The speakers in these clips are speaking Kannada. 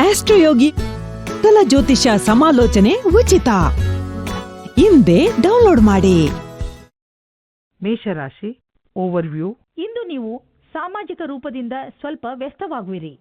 ಆಸ್ಟ್ರೋಯೋಗಿ ಕಲ ಜ್ಯೋತಿಷ ಸಮಾಲೋಚನೆ ಉಚಿತ. ಹಿಂದೆ ಡೌನ್ಲೋಡ್ ಮಾಡಿ. ಮೇಷರಾಶಿ ಓವರ್ವ್ಯೂ. ಇಂದು ನೀವು ಸಾಮಾಜಿಕ ರೂಪದಿಂದ ಸ್ವಲ್ಪ ವ್ಯಸ್ತವಾಗುವಿರಿ.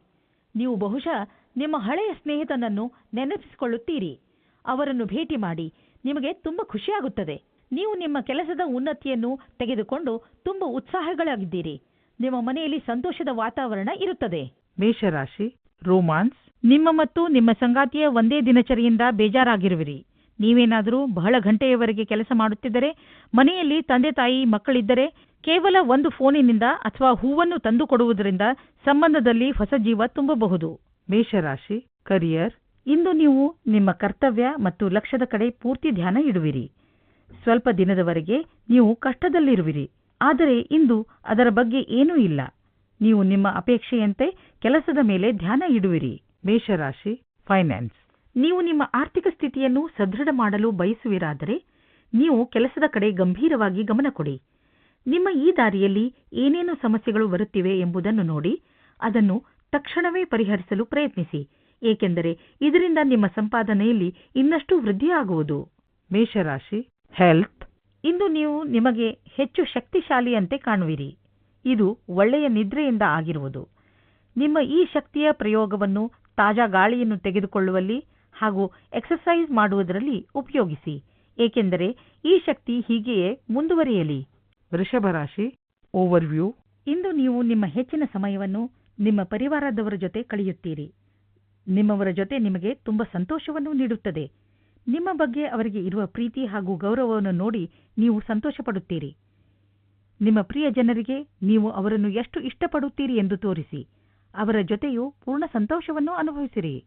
ನೀವು ಬಹುಶಃ ನಿಮ್ಮ ಹಳೆಯ ಸ್ನೇಹಿತನನ್ನು ನೆನಪಿಸಿಕೊಳ್ಳುತ್ತೀರಿ. ಅವರನ್ನು ಭೇಟಿ ಮಾಡಿ ನಿಮಗೆ ತುಂಬ ಖುಷಿಯಾಗುತ್ತದೆ. ನೀವು ನಿಮ್ಮ ಕೆಲಸದ ಉನ್ನತಿಯನ್ನು ತೆಗೆದುಕೊಂಡು ತುಂಬ ಉತ್ಸಾಹಗಳಾಗಿದ್ದೀರಿ. ನಿಮ್ಮ ಮನೆಯಲ್ಲಿ ಸಂತೋಷದ ವಾತಾವರಣ ಇರುತ್ತದೆ. ಮೇಷರಾಶಿ ರೋಮಾನ್ಸ್. ನಿಮ್ಮ ಮತ್ತು ನಿಮ್ಮ ಸಂಗಾತಿಯ ಒಂದೇ ದಿನಚರಿಯಿಂದ ಬೇಜಾರಾಗಿರುವಿರಿ. ನೀವೇನಾದರೂ ಬಹಳ ಗಂಟೆಯವರೆಗೆ ಕೆಲಸ ಮಾಡುತ್ತಿದ್ದರೆ, ಮನೆಯಲ್ಲಿ ತಂದೆ ತಾಯಿ ಮಕ್ಕಳಿದ್ದರೆ, ಕೇವಲ ಒಂದು ಫೋನಿನಿಂದ ಅಥವಾ ಹೂವನ್ನು ತಂದು ಕೊಡುವುದರಿಂದ ಸಂಬಂಧದಲ್ಲಿ ಹೊಸ ಜೀವ ತುಂಬಬಹುದು. ಮೇಷರಾಶಿ, ಕರಿಯರ್, ಇಂದು ನೀವು ನಿಮ್ಮ ಕರ್ತವ್ಯ ಮತ್ತು ಲಕ್ಷ್ಯದ ಕಡೆ ಪೂರ್ತಿ ಧ್ಯಾನ ಇಡುವಿರಿ. ಸ್ವಲ್ಪ ದಿನದವರೆಗೆ ನೀವು ಕಷ್ಟದಲ್ಲಿರುವಿರಿ, ಆದರೆ ಇಂದು ಅದರ ಬಗ್ಗೆ ಏನೂ ಇಲ್ಲ. ನೀವು ನಿಮ್ಮ ಅಪೇಕ್ಷೆಯಂತೆ ಕೆಲಸದ ಮೇಲೆ ಧ್ಯಾನ ಇಡುವಿರಿ. ಮೇಷರಾಶಿ ಫೈನಾನ್ಸ್ ನೀವು ನಿಮ್ಮ ಆರ್ಥಿಕ ಸ್ಥಿತಿಯನ್ನು ಸದೃಢ ಮಾಡಲು ಬಯಸುವಿರಾದರೆ ನೀವು ಕೆಲಸದ ಕಡೆ ಗಂಭೀರವಾಗಿ ಗಮನ ಕೊಡಿ. ನಿಮ್ಮ ಈ ದಾರಿಯಲ್ಲಿ ಏನೇನು ಸಮಸ್ಯೆಗಳು ಬರುತ್ತಿವೆ ಎಂಬುದನ್ನು ನೋಡಿ, ಅದನ್ನು ತಕ್ಷಣವೇ ಪರಿಹರಿಸಲು ಪ್ರಯತ್ನಿಸಿ. ಏಕೆಂದರೆ ಇದರಿಂದ ನಿಮ್ಮ ಸಂಪಾದನೆಯಲ್ಲಿ ಇನ್ನಷ್ಟು ವೃದ್ಧಿಯಾಗುವುದು. ಮೇಷರಾಶಿ ಹೆಲ್ತ್ ಇಂದು ನೀವು ನಿಮಗೆ ಹೆಚ್ಚು ಶಕ್ತಿಶಾಲಿಯಂತೆ ಕಾಣುವಿರಿ. ಇದು ಒಳ್ಳೆಯ ನಿದ್ರೆಯಿಂದ ಆಗಿರುವುದು. ನಿಮ್ಮ ಈ ಶಕ್ತಿಯ ಪ್ರಯೋಗವನ್ನು ತಾಜಾ ಗಾಳಿಯನ್ನು ತೆಗೆದುಕೊಳ್ಳುವಲ್ಲಿ ಹಾಗೂ ಎಕ್ಸರ್ಸೈಸ್ ಮಾಡುವುದರಲ್ಲಿ ಉಪಯೋಗಿಸಿ ಏಕೆಂದರೆ ಈ ಶಕ್ತಿ ಹೀಗೆಯೇ ಮುಂದುವರಿಯಲಿ. ವೃಷಭ ರಾಶಿ ಓವರ್ವ್ಯೂ ಇಂದು ನೀವು ನಿಮ್ಮ ಹೆಚ್ಚಿನ ಸಮಯವನ್ನು ನಿಮ್ಮ ಪರಿವಾರದವರ ಜೊತೆ ಕಳೆಯುತ್ತೀರಿ. ನಿಮ್ಮವರ ಜೊತೆ ನಿಮಗೆ ತುಂಬಾ ಸಂತೋಷವನ್ನು ನೀಡುತ್ತದೆ. ನಿಮ್ಮ ಬಗ್ಗೆ ಅವರಿಗೆ ಇರುವ ಪ್ರೀತಿ ಹಾಗೂ ಗೌರವವನ್ನು ನೋಡಿ ನೀವು ಸಂತೋಷಪಡುತ್ತೀರಿ. ನಿಮ್ಮ ಪ್ರಿಯ ಜನರಿಗೆ ನೀವು ಅವರನ್ನು ಎಷ್ಟು ಇಷ್ಟಪಡುತ್ತೀರಿ ಎಂದು ತೋರಿಸಿ. ಅವರ ಜೊತೆಯೂ ಪೂರ್ಣ ಸಂತೋಷವನ್ನು ಅನುಭವಿಸಿರಿ.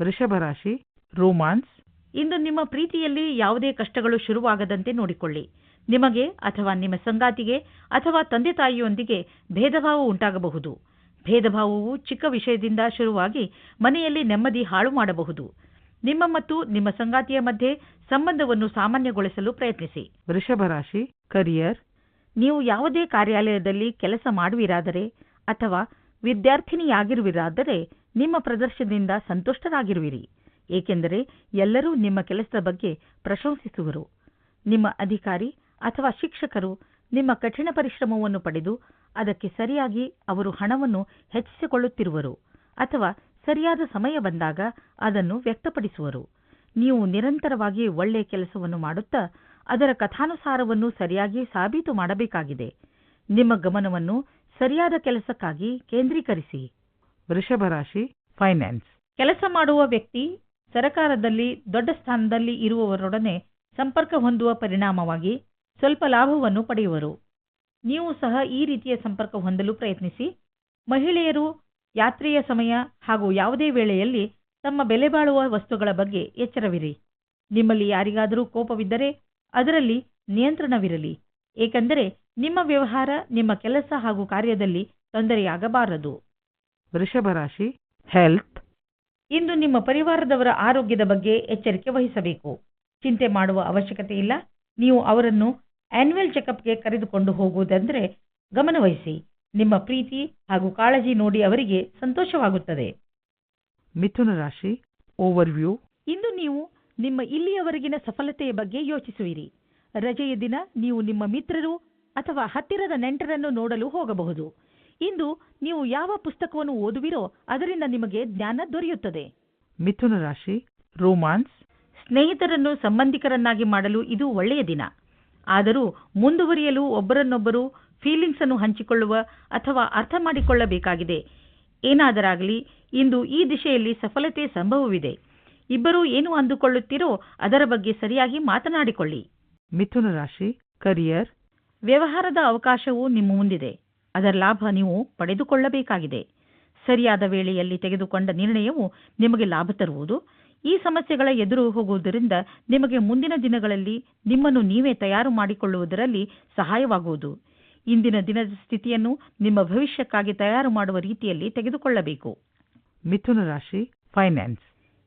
ವೃಷಭ ರಾಶಿ ರೋಮಾನ್ಸ್. ಇಂದು ನಿಮ್ಮ ಪ್ರೀತಿಯಲ್ಲಿ ಯಾವುದೇ ಕಷ್ಟಗಳು ಶುರುವಾಗದಂತೆ ನೋಡಿಕೊಳ್ಳಿ. ನಿಮಗೆ ಅಥವಾ ನಿಮ್ಮ ಸಂಗಾತಿಗೆ ಅಥವಾ ತಂದೆ ತಾಯಿಯೊಂದಿಗೆ ಭೇದಭಾವ ಉಂಟಾಗಬಹುದು. ಭೇದಭಾವವು ಚಿಕ್ಕ ವಿಷಯದಿಂದ ಶುರುವಾಗಿ ಮನೆಯಲ್ಲಿ ನೆಮ್ಮದಿ ಹಾಳು ಮಾಡಬಹುದು. ನಿಮ್ಮ ಮತ್ತು ನಿಮ್ಮ ಸಂಗಾತಿಯ ಮಧ್ಯೆ ಸಂಬಂಧವನ್ನು ಸಾಮಾನ್ಯಗೊಳಿಸಲು ಪ್ರಯತ್ನಿಸಿ. ವೃಷಭ ರಾಶಿ ಕರಿಯರ್. ನೀವು ಯಾವುದೇ ಕಾರ್ಯಾಲಯದಲ್ಲಿ ಕೆಲಸ ಮಾಡುವಿರಾದರೆ ಅಥವಾ ವಿದ್ಯಾರ್ಥಿನಿಯಾಗಿರುವಿರಾದರೆ ನಿಮ್ಮ ಪ್ರದರ್ಶನದಿಂದ ಸಂತುಷ್ಟರಾಗಿರುವಿರಿ. ಏಕೆಂದರೆ ಎಲ್ಲರೂ ನಿಮ್ಮ ಕೆಲಸದ ಬಗ್ಗೆ ಪ್ರಶಂಸಿಸುವರು. ನಿಮ್ಮ ಅಧಿಕಾರಿ ಅಥವಾ ಶಿಕ್ಷಕರು ನಿಮ್ಮ ಕಠಿಣ ಪರಿಶ್ರಮವನ್ನು ಪಡೆದು ಅದಕ್ಕೆ ಸರಿಯಾಗಿ ಅವರು ಹಣವನ್ನು ಹೆಚ್ಚಿಸಿಕೊಳ್ಳುತ್ತಿರುವರು ಅಥವಾ ಸರಿಯಾದ ಸಮಯ ಬಂದಾಗ ಅದನ್ನು ವ್ಯಕ್ತಪಡಿಸುವರು. ನೀವು ನಿರಂತರವಾಗಿ ಒಳ್ಳೆಯ ಕೆಲಸವನ್ನು ಮಾಡುತ್ತಾ ಅದರ ಕಥಾನುಸಾರವನ್ನು ಸರಿಯಾಗಿ ಸಾಬೀತು ಮಾಡಬೇಕಾಗಿದೆ. ನಿಮ್ಮ ಗಮನವನ್ನು ಸರಿಯಾದ ಕೆಲಸಕ್ಕಾಗಿ ಕೇಂದ್ರೀಕರಿಸಿ. ವೃಷಭ ರಾಶಿ ಫೈನಾನ್ಸ್ ಕೆಲಸ ಮಾಡುವ ವ್ಯಕ್ತಿ ಸರಕಾರದಲ್ಲಿ ದೊಡ್ಡ ಸ್ಥಾನದಲ್ಲಿ ಇರುವವರೊಡನೆ ಸಂಪರ್ಕ ಹೊಂದುವ ಪರಿಣಾಮವಾಗಿ ಸ್ವಲ್ಪ ಲಾಭವನ್ನು ಪಡೆಯುವರು. ನೀವು ಸಹ ಈ ರೀತಿಯ ಸಂಪರ್ಕ ಹೊಂದಲು ಪ್ರಯತ್ನಿಸಿ. ಮಹಿಳೆಯರು ಯಾತ್ರೆಯ ಸಮಯ ಹಾಗೂ ಯಾವುದೇ ವೇಳೆಯಲ್ಲಿ ತಮ್ಮ ಬೆಲೆ ಬಾಳುವ ವಸ್ತುಗಳ ಬಗ್ಗೆ ಎಚ್ಚರವಿರಿ. ನಿಮ್ಮಲ್ಲಿ ಯಾರಿಗಾದರೂ ಕೋಪವಿದ್ದರೆ ಅದರಲ್ಲಿ ನಿಯಂತ್ರಣವಿರಲಿ. ಏಕೆಂದರೆ ನಿಮ್ಮ ವ್ಯವಹಾರ ನಿಮ್ಮ ಕೆಲಸ ಹಾಗೂ ಕಾರ್ಯದಲ್ಲಿ ತೊಂದರೆಯಾಗಬಾರದು. ವೃಷಭ ರಾಶಿ ಹೆಲ್ತ್ ಇಂದು ನಿಮ್ಮ ಪರಿವಾರದವರ ಆರೋಗ್ಯದ ಬಗ್ಗೆ ಎಚ್ಚರಿಕೆ ವಹಿಸಬೇಕು. ಚಿಂತೆ ಮಾಡುವ ಅವಶ್ಯಕತೆ ಇಲ್ಲ. ನೀವು ಅವರನ್ನು ಆನ್ಯುವಲ್ ಚೆಕಪ್ಗೆ ಕರೆದುಕೊಂಡು ಹೋಗುವುದೆಂದರೆ ಗಮನವಹಿಸಿ. ನಿಮ್ಮ ಪ್ರೀತಿ ಹಾಗೂ ಕಾಳಜಿ ನೋಡಿ ಅವರಿಗೆ ಸಂತೋಷವಾಗುತ್ತದೆ. ಮಿಥುನ ರಾಶಿ ಓವರ್ವ್ಯೂ ಇಂದು ನೀವು ನಿಮ್ಮ ಇಲ್ಲಿಯವರೆಗಿನ ಸಫಲತೆಯ ಬಗ್ಗೆ ಯೋಚಿಸುವಿರಿ. ರಜೆಯ ದಿನ ನೀವು ನಿಮ್ಮ ಮಿತ್ರರು ಅಥವಾ ಹತ್ತಿರದ ನೆಂಟರನ್ನು ನೋಡಲು ಹೋಗಬಹುದು. ಇಂದು ನೀವು ಯಾವ ಪುಸ್ತಕವನ್ನು ಓದುವಿರೋ ಅದರಿಂದ ನಿಮಗೆ ಜ್ಞಾನ ದೊರೆಯುತ್ತದೆ. ಮಿಥುನ ರಾಶಿ ರೋಮಾನ್ಸ್. ಸ್ನೇಹಿತರನ್ನು ಸಂಬಂಧಿಕರನ್ನಾಗಿ ಮಾಡಲು ಇದು ಒಳ್ಳೆಯ ದಿನ. ಆದರೂ ಮುಂದುವರಿಯಲು ಒಬ್ಬರನ್ನೊಬ್ಬರು ಫೀಲಿಂಗ್ಸ್ ಅನ್ನು ಹಂಚಿಕೊಳ್ಳುವ ಅಥವಾ ಅರ್ಥ ಮಾಡಿಕೊಳ್ಳಬೇಕಾಗಿದೆ. ಏನಾದರಾಗಲಿ ಇಂದು ಈ ದಿಶೆಯಲ್ಲಿ ಸಫಲತೆ ಸಂಭವವಿದೆ. ಇಬ್ಬರೂ ಏನು ಅಂದುಕೊಳ್ಳುತ್ತೀರೋ ಅದರ ಬಗ್ಗೆ ಸರಿಯಾಗಿ ಮಾತನಾಡಿಕೊಳ್ಳಿ. ಮಿಥುನ ರಾಶಿ ಕರಿಯರ್ ವ್ಯವಹಾರದ ಅವಕಾಶವು ನಿಮ್ಮ ಮುಂದಿದೆ. ಅದರ ಲಾಭ ನೀವು ಪಡೆದುಕೊಳ್ಳಬೇಕಾಗಿದೆ. ಸರಿಯಾದ ವೇಳೆಯಲ್ಲಿ ತೆಗೆದುಕೊಂಡ ನಿರ್ಣಯವು ನಿಮಗೆ ಲಾಭ ತರುವುದು. ಈ ಸಮಸ್ಯೆಗಳ ಎದುರು ಹೋಗುವುದರಿಂದ ನಿಮಗೆ ಮುಂದಿನ ದಿನಗಳಲ್ಲಿ ನಿಮ್ಮನ್ನು ನೀವೇ ತಯಾರು ಮಾಡಿಕೊಳ್ಳುವುದರಲ್ಲಿ ಸಹಾಯವಾಗುವುದು. ಇಂದಿನ ದಿನದ ಸ್ಥಿತಿಯನ್ನು ನಿಮ್ಮ ಭವಿಷ್ಯಕ್ಕಾಗಿ ತಯಾರು ಮಾಡುವ ರೀತಿಯಲ್ಲಿ ತೆಗೆದುಕೊಳ್ಳಬೇಕು. ಮಿಥುನ ರಾಶಿ ಫೈನಾನ್ಸ್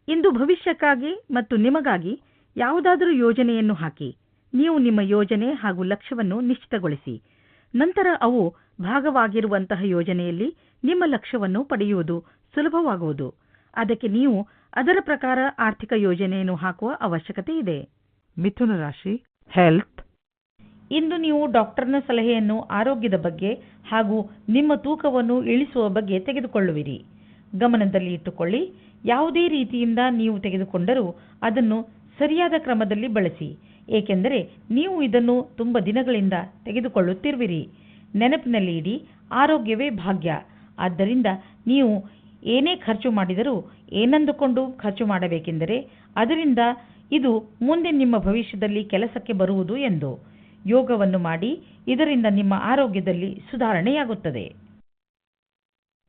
ಇಂದು ಭವಿಷ್ಯಕ್ಕಾಗಿ ಮತ್ತು ನಿಮಗಾಗಿ ಯಾವುದಾದರೂ ಯೋಜನೆಯನ್ನು ಹಾಕಿ. ನೀವು ನಿಮ್ಮ ಯೋಜನೆ ಹಾಗೂ ಲಕ್ಷ್ಯವನ್ನು ನಿಶ್ಚಿತಗೊಳಿಸಿ. ನಂತರ ಅವು ಭಾಗವಾಗಿರುವಂತಹ ಯೋಜನೆಯಲ್ಲಿ ನಿಮ್ಮ ಲಕ್ಷ್ಯವನ್ನು ಪಡೆಯುವುದು ಸುಲಭವಾಗುವುದು. ಅದಕ್ಕೆ ನೀವು ಅದರ ಪ್ರಕಾರ ಆರ್ಥಿಕ ಯೋಜನೆಯನ್ನು ಹಾಕುವ ಅವಶ್ಯಕತೆ ಇದೆ. ಮಿಥುನ ರಾಶಿ ಹೆಲ್ತ್ ಇಂದು ನೀವು ಡಾಕ್ಟರ್ನ ಸಲಹೆಯನ್ನು ಆರೋಗ್ಯದ ಬಗ್ಗೆ ಹಾಗೂ ನಿಮ್ಮ ತೂಕವನ್ನು ಇಳಿಸುವ ಬಗ್ಗೆ ತೆಗೆದುಕೊಳ್ಳುವಿರಿ. ಗಮನದಲ್ಲಿ ಇಟ್ಟುಕೊಳ್ಳಿ ಯಾವುದೇ ರೀತಿಯಿಂದ ನೀವು ತೆಗೆದುಕೊಂಡರೂ ಅದನ್ನು ಸರಿಯಾದ ಕ್ರಮದಲ್ಲಿ ಬಳಸಿ. ಏಕೆಂದರೆ ನೀವು ಇದನ್ನು ತುಂಬ ದಿನಗಳಿಂದ ತೆಗೆದುಕೊಳ್ಳುತ್ತಿರುವಿರಿ. ನೆನಪಿನಲ್ಲಿ ಇಡಿ, ಆರೋಗ್ಯವೇ ಭಾಗ್ಯ. ಆದ್ದರಿಂದ ನೀವು ಏನೇ ಖರ್ಚು ಮಾಡಿದರೂ ಏನಂದುಕೊಂಡು ಖರ್ಚು ಮಾಡಬೇಕೆಂದರೆ ಅದರಿಂದ ಇದು ಮುಂದೆ ನಿಮ್ಮ ಭವಿಷ್ಯದಲ್ಲಿ ಕೆಲಸಕ್ಕೆ ಬರುವುದು ಎಂದು. ಯೋಗವನ್ನು ಮಾಡಿ, ಇದರಿಂದ ನಿಮ್ಮ ಆರೋಗ್ಯದಲ್ಲಿ ಸುಧಾರಣೆಯಾಗುತ್ತದೆ.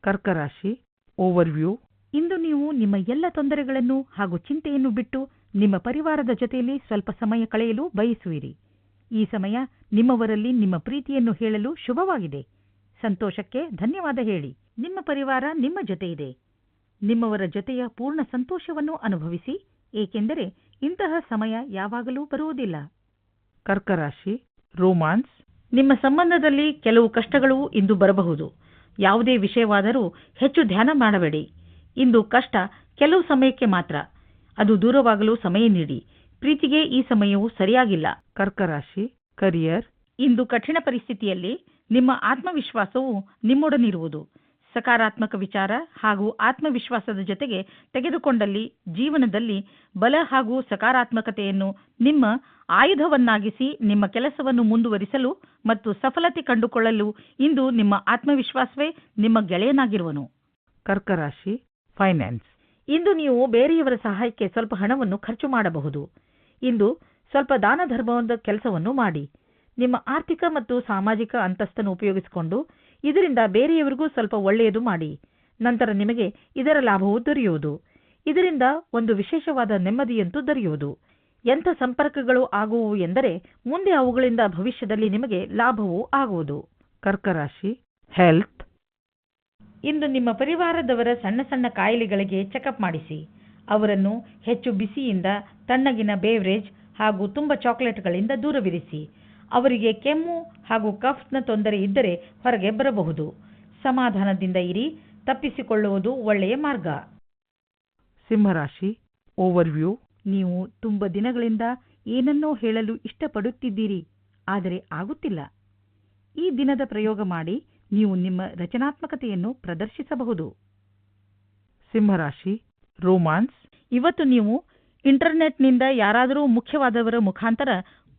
ಕರ್ಕರಾಶಿ, ಓವರ್ವ್ಯೂ. ಇಂದು ನೀವು ನಿಮ್ಮ ಎಲ್ಲ ತೊಂದರೆಗಳನ್ನು ಹಾಗೂ ಚಿಂತೆಯನ್ನು ಬಿಟ್ಟು ನಿಮ್ಮ ಪರಿವಾರದ ಜೊತೆಯಲ್ಲಿ ಸ್ವಲ್ಪ ಸಮಯ ಕಳೆಯಲು ಬಯಸುವಿರಿ. ಈ ಸಮಯ ನಿಮ್ಮವರಲ್ಲಿ ನಿಮ್ಮ ಪ್ರೀತಿಯನ್ನು ಹೇಳಲು ಶುಭವಾಗಿದೆ. ಸಂತೋಷಕ್ಕೆ ಧನ್ಯವಾದ ಹೇಳಿ. ನಿಮ್ಮ ಪರಿವಾರ ನಿಮ್ಮ ಜೊತೆ ಇದೆ ನಿಮ್ಮವರ ಜೊತೆಯ ಪೂರ್ಣ ಸಂತೋಷವನ್ನು ಅನುಭವಿಸಿ, ಏಕೆಂದರೆ ಇಂತಹ ಸಮಯ ಯಾವಾಗಲೂ ಬರುವುದಿಲ್ಲ. ಕರ್ಕರಾಶಿ, ರೋಮಾನ್ಸ್. ನಿಮ್ಮ ಸಂಬಂಧದಲ್ಲಿ ಕೆಲವು ಕಷ್ಟಗಳು ಇಂದು ಬರಬಹುದು. ಯಾವುದೇ ವಿಷಯವಾದರೂ ಹೆಚ್ಚು ಧ್ಯಾನ ಮಾಡಬೇಡಿ. ಇಂದು ಕಷ್ಟ ಕೆಲವು ಸಮಯಕ್ಕೆ ಮಾತ್ರ. ಅದು ದೂರವಾಗಲು ಸಮಯ ನೀಡಿ. ಪ್ರೀತಿಗೆ ಈ ಸಮಯವು ಸರಿಯಾಗಿಲ್ಲ. ಕರ್ಕರಾಶಿ ಕರಿಯರ್. ಇಂದು ಕಠಿಣ ಪರಿಸ್ಥಿತಿಯಲ್ಲಿ ನಿಮ್ಮ ಆತ್ಮವಿಶ್ವಾಸವು ನಿಮ್ಮೊಡನಿರುವುದು. ಸಕಾರಾತ್ಮಕ ವಿಚಾರ ಹಾಗೂ ಆತ್ಮವಿಶ್ವಾಸದ ಜೊತೆಗೆ ತೆಗೆದುಕೊಂಡಲ್ಲಿ ಜೀವನದಲ್ಲಿ ಬಲ ಹಾಗೂ ಸಕಾರಾತ್ಮಕತೆಯನ್ನು ನಿಮ್ಮ ಆಯುಧವನ್ನಾಗಿಸಿ ನಿಮ್ಮ ಕೆಲಸವನ್ನು ಮುಂದುವರಿಸಲು ಮತ್ತು ಸಫಲತೆ ಕಂಡುಕೊಳ್ಳಲು ಇಂದು ನಿಮ್ಮ ಆತ್ಮವಿಶ್ವಾಸವೇ ನಿಮ್ಮ ಗೆಳೆಯನಾಗಿರುವನು. ಕರ್ಕರಾಶಿ ಫೈನಾನ್ಸ್. ಇಂದು ನೀವು ಬೇರೆಯವರ ಸಹಾಯಕ್ಕೆ ಸ್ವಲ್ಪ ಹಣವನ್ನು ಖರ್ಚು ಮಾಡಬಹುದು. ಇಂದು ಸ್ವಲ್ಪ ದಾನ ಧರ್ಮದ ಕೆಲಸವನ್ನು ಮಾಡಿ. ನಿಮ್ಮ ಆರ್ಥಿಕ ಮತ್ತು ಸಾಮಾಜಿಕ ಅಂತಸ್ತನ್ನು ಉಪಯೋಗಿಸಿಕೊಂಡು ಇದರಿಂದ ಬೇರೆಯವರಿಗೂ ಸ್ವಲ್ಪ ಒಳ್ಳೆಯದು ಮಾಡಿ. ನಂತರ ನಿಮಗೆ ಇದರ ಲಾಭವು ದೊರೆಯುವುದು. ಇದರಿಂದ ಒಂದು ವಿಶೇಷವಾದ ನೆಮ್ಮದಿಯಂತೂ ದೊರೆಯುವುದು. ಎಂಥ ಸಂಪರ್ಕಗಳು ಆಗುವು ಎಂದರೆ ಮುಂದೆ ಅವುಗಳಿಂದ ಭವಿಷ್ಯದಲ್ಲಿ ನಿಮಗೆ ಲಾಭವೂ ಆಗುವುದು. ಕರ್ಕರಾಶಿ ಹೆಲ್ತ್ ಇಂದು ನಿಮ್ಮ ಪರಿವಾರದವರ ಸಣ್ಣ ಸಣ್ಣ ಕಾಯಿಲೆಗಳಿಗೆ ಚೆಕಪ್ ಮಾಡಿಸಿ. ಅವರನ್ನು ಹೆಚ್ಚು ಬಿಸಿಯಿಂದ ತಣ್ಣಗಿನ ಬೇವರೇಜ್ ಹಾಗೂ ತುಂಬ ಚಾಕ್ಲೇಟ್ಗಳಿಂದ ದೂರವಿರಿಸಿ. ಅವರಿಗೆ ಕೆಮ್ಮು ಹಾಗೂ ಕಫ್ನ ತೊಂದರೆ ಇದ್ದರೆ ಹೊರಗೆ ಬರಬಹುದು. ಸಮಾಧಾನದಿಂದ ಇರಿ, ತಪ್ಪಿಸಿಕೊಳ್ಳುವುದು ಒಳ್ಳೆಯ ಮಾರ್ಗ. ಸಿಂಹರಾಶಿ ಓವರ್ವ್ಯೂ ನೀವು ತುಂಬ ದಿನಗಳಿಂದ ಏನನ್ನೋ ಹೇಳಲು ಇಷ್ಟಪಡುತ್ತಿದ್ದೀರಿ, ಆದರೆ ಆಗುತ್ತಿಲ್ಲ. ಈ ದಿನದ ಪ್ರಯೋಗ ಮಾಡಿ ನೀವು ನಿಮ್ಮ ರಚನಾತ್ಮಕತೆಯನ್ನು ಪ್ರದರ್ಶಿಸಬಹುದು. ಸಿಂಹರಾಶಿ, ರೋಮಾನ್ಸ್. ಇವತ್ತು ನೀವು ಇಂಟರ್ನೆಟ್ನಿಂದ ಯಾರಾದರೂ ಮುಖ್ಯವಾದವರ ಮುಖಾಂತರ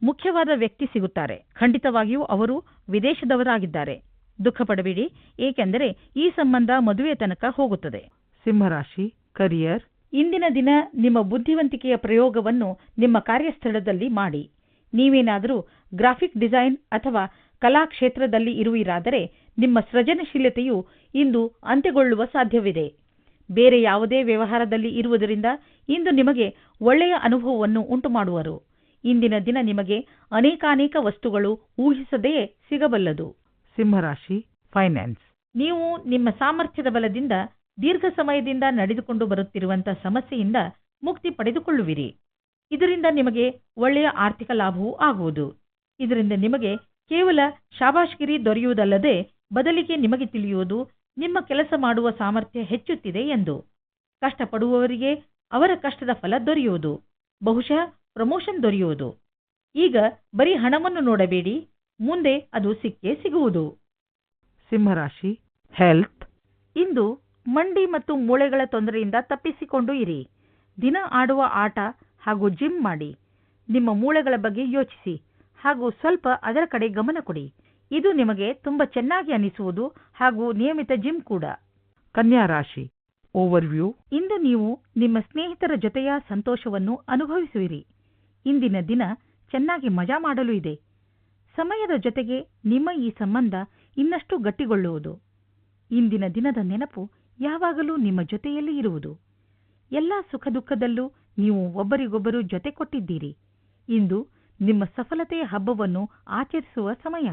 ಮುಖ್ಯವಾದ ವ್ಯಕ್ತಿ ಸಿಗುತ್ತಾರೆ. ಖಂಡಿತವಾಗಿಯೂ ಅವರು ವಿದೇಶದವರಾಗಿದ್ದಾರೆ. ದುಃಖ ಪಡಬೇಡಿ, ಏಕೆಂದರೆ ಈ ಸಂಬಂಧ ಮದುವೆ ತನಕ ಹೋಗುತ್ತದೆ. ಸಿಂಹರಾಶಿ, ಕರಿಯರ್. ಇಂದಿನ ದಿನ ನಿಮ್ಮ ಬುದ್ಧಿವಂತಿಕೆಯ ಪ್ರಯೋಗವನ್ನು ನಿಮ್ಮ ಕಾರ್ಯಸ್ಥಳದಲ್ಲಿ ಮಾಡಿ. ನೀವೇನಾದರೂ ಗ್ರಾಫಿಕ್ ಡಿಸೈನ್ ಅಥವಾ ಕಲಾ ಕ್ಷೇತ್ರದಲ್ಲಿ ಇರುವಿರಾದರೆ ನಿಮ್ಮ ಸೃಜನಶೀಲತೆಯು ಇಂದು ಅಂತ್ಯಗೊಳ್ಳುವ ಸಾಧ್ಯವಿದೆ. ಬೇರೆ ಯಾವುದೇ ವ್ಯವಹಾರದಲ್ಲಿ ಇರುವುದರಿಂದ ಇಂದು ನಿಮಗೆ ಒಳ್ಳೆಯ ಅನುಭವವನ್ನು ಉಂಟುಮಾಡುವರು. ಇಂದಿನ ದಿನ ನಿಮಗೆ ಅನೇಕಾನೇಕ ವಸ್ತುಗಳು ಊಹಿಸದೆಯೇ ಸಿಗಬಲ್ಲದು. ಸಿಂಹರಾಶಿ ಫೈನಾನ್ಸ್. ನೀವು ನಿಮ್ಮ ಸಾಮರ್ಥ್ಯದ ಬಲದಿಂದ ದೀರ್ಘ ಸಮಯದಿಂದ ನಡೆದುಕೊಂಡು ಬರುತ್ತಿರುವಂತಹ ಸಮಸ್ಯೆಯಿಂದ ಮುಕ್ತಿ ಪಡೆದುಕೊಳ್ಳುವಿರಿ. ಇದರಿಂದ ನಿಮಗೆ ಒಳ್ಳೆಯ ಆರ್ಥಿಕ ಲಾಭವೂ ಆಗುವುದು. ಇದರಿಂದ ನಿಮಗೆ ಕೇವಲ ಶಾಬಾಷ್ಗಿರಿ ದೊರೆಯುವುದಲ್ಲದೆ ಬದಲಿಗೆ ನಿಮಗೆ ತಿಳಿಯುವುದು ನಿಮ್ಮ ಕೆಲಸ ಮಾಡುವ ಸಾಮರ್ಥ್ಯ ಹೆಚ್ಚುತ್ತಿದೆ ಎಂದು. ಕಷ್ಟಪಡುವವರಿಗೆ ಅವರ ಕಷ್ಟದ ಫಲ ದೊರೆಯುವುದು. ಬಹುಶಃ ಪ್ರಮೋಷನ್ ದೊರೆಯುವುದು. ಈಗ ಬರೀ ಹಣವನ್ನು ನೋಡಬೇಡಿ. ಮುಂದೆ ಅದು ಸಿಕ್ಕೇ ಸಿಗುವುದು. ಸಿಂಹರಾಶಿ ಹೆಲ್ತ್ ಇಂದು ಮಂಡಿ ಮತ್ತು ಮೂಳೆಗಳ ತೊಂದರೆಯಿಂದ ತಪ್ಪಿಸಿಕೊಂಡು ಇರಿ. ದಿನ ಆಡುವ ಆಟ ಹಾಗೂ ಜಿಮ್ ಮಾಡಿ. ನಿಮ್ಮ ಮೂಳೆಗಳ ಬಗ್ಗೆ ಯೋಚಿಸಿ. ಹಾಗೂ ಸ್ವಲ್ಪ ಅದರ ಕಡೆ ಗಮನ ಕೊಡಿ. ಇದು ನಿಮಗೆ ತುಂಬಾ ಚೆನ್ನಾಗಿ ಅನಿಸುವುದು ಹಾಗೂ ನಿಯಮಿತ ಜಿಮ್ ಕೂಡ. ಕನ್ಯಾ ರಾಶಿ ಓವರ್ವ್ಯೂ ಇಂದು ನೀವು ನಿಮ್ಮ ಸ್ನೇಹಿತರ ಜೊತೆಯ ಸಂತೋಷವನ್ನು ಅನುಭವಿಸುವಿರಿ. ಇಂದಿನ ದಿನ ಚೆನ್ನಾಗಿ ಮಜಾ ಮಾಡಲು ಇದೆ. ಸಮಯದ ಜೊತೆಗೆ ನಿಮ್ಮ ಈ ಸಂಬಂಧ ಇನ್ನಷ್ಟು ಗಟ್ಟಿಗೊಳ್ಳುವುದು. ಇಂದಿನ ದಿನದ ನೆನಪು ಯಾವಾಗಲೂ ನಿಮ್ಮ ಜೊತೆಯಲ್ಲಿ ಇರುವುದು. ಎಲ್ಲ ಸುಖ ದುಃಖದಲ್ಲೂ ನೀವು ಒಬ್ಬರಿಗೊಬ್ಬರು ಜೊತೆ ಕೊಟ್ಟಿದ್ದೀರಿ. ಇಂದು ನಿಮ್ಮ ಸಫಲತೆಯ ಹಬ್ಬವನ್ನು ಆಚರಿಸುವ ಸಮಯ.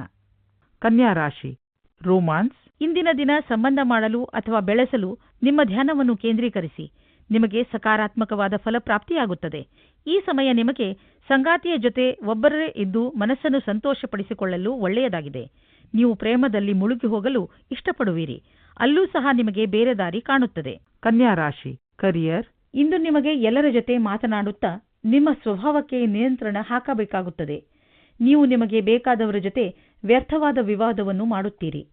ಕನ್ಯಾ ರಾಶಿ, ರೋಮಾನ್ಸ್. ಇಂದಿನ ದಿನ ಸಂಬಂಧ ಮಾಡಲು ಅಥವಾ ಬೆಳೆಸಲು ನಿಮ್ಮ ಧ್ಯಾನವನ್ನು ಕೇಂದ್ರೀಕರಿಸಿ. ನಿಮಗೆ ಸಕಾರಾತ್ಮಕವಾದ ಫಲಪ್ರಾಪ್ತಿಯಾಗುತ್ತದೆ ಈ ಸಮಯ ನಿಮಗೆ ಸಂಗಾತಿಯ ಜೊತೆ ಒಬ್ಬರೇ ಇದ್ದು ಮನಸ್ಸನ್ನು ಸಂತೋಷಪಡಿಸಿಕೊಳ್ಳಲು ಒಳ್ಳೆಯದಾಗಿದೆ. ನೀವು ಪ್ರೇಮದಲ್ಲಿ ಮುಳುಗಿ ಹೋಗಲು ಇಷ್ಟಪಡುವಿರಿ. ಅಲ್ಲೂ ಸಹ ನಿಮಗೆ ಬೇರೆ ದಾರಿ ಕಾಣುತ್ತದೆ. ಕನ್ಯಾ ರಾಶಿ, ಕರಿಯರ್. ಇಂದು ನಿಮಗೆ ಎಲ್ಲರ ಜೊತೆ ಮಾತನಾಡುತ್ತಾ ನಿಮ್ಮ ಸ್ವಭಾವಕ್ಕೆ ನಿಯಂತ್ರಣ ಹಾಕಬೇಕಾಗುತ್ತದೆ. ನೀವು ನಿಮಗೆ ಬೇಕಾದವರ ಜೊತೆ ವ್ಯರ್ಥವಾದ ವಿವಾದವನ್ನು ಮಾಡುತ್ತೀರಿ.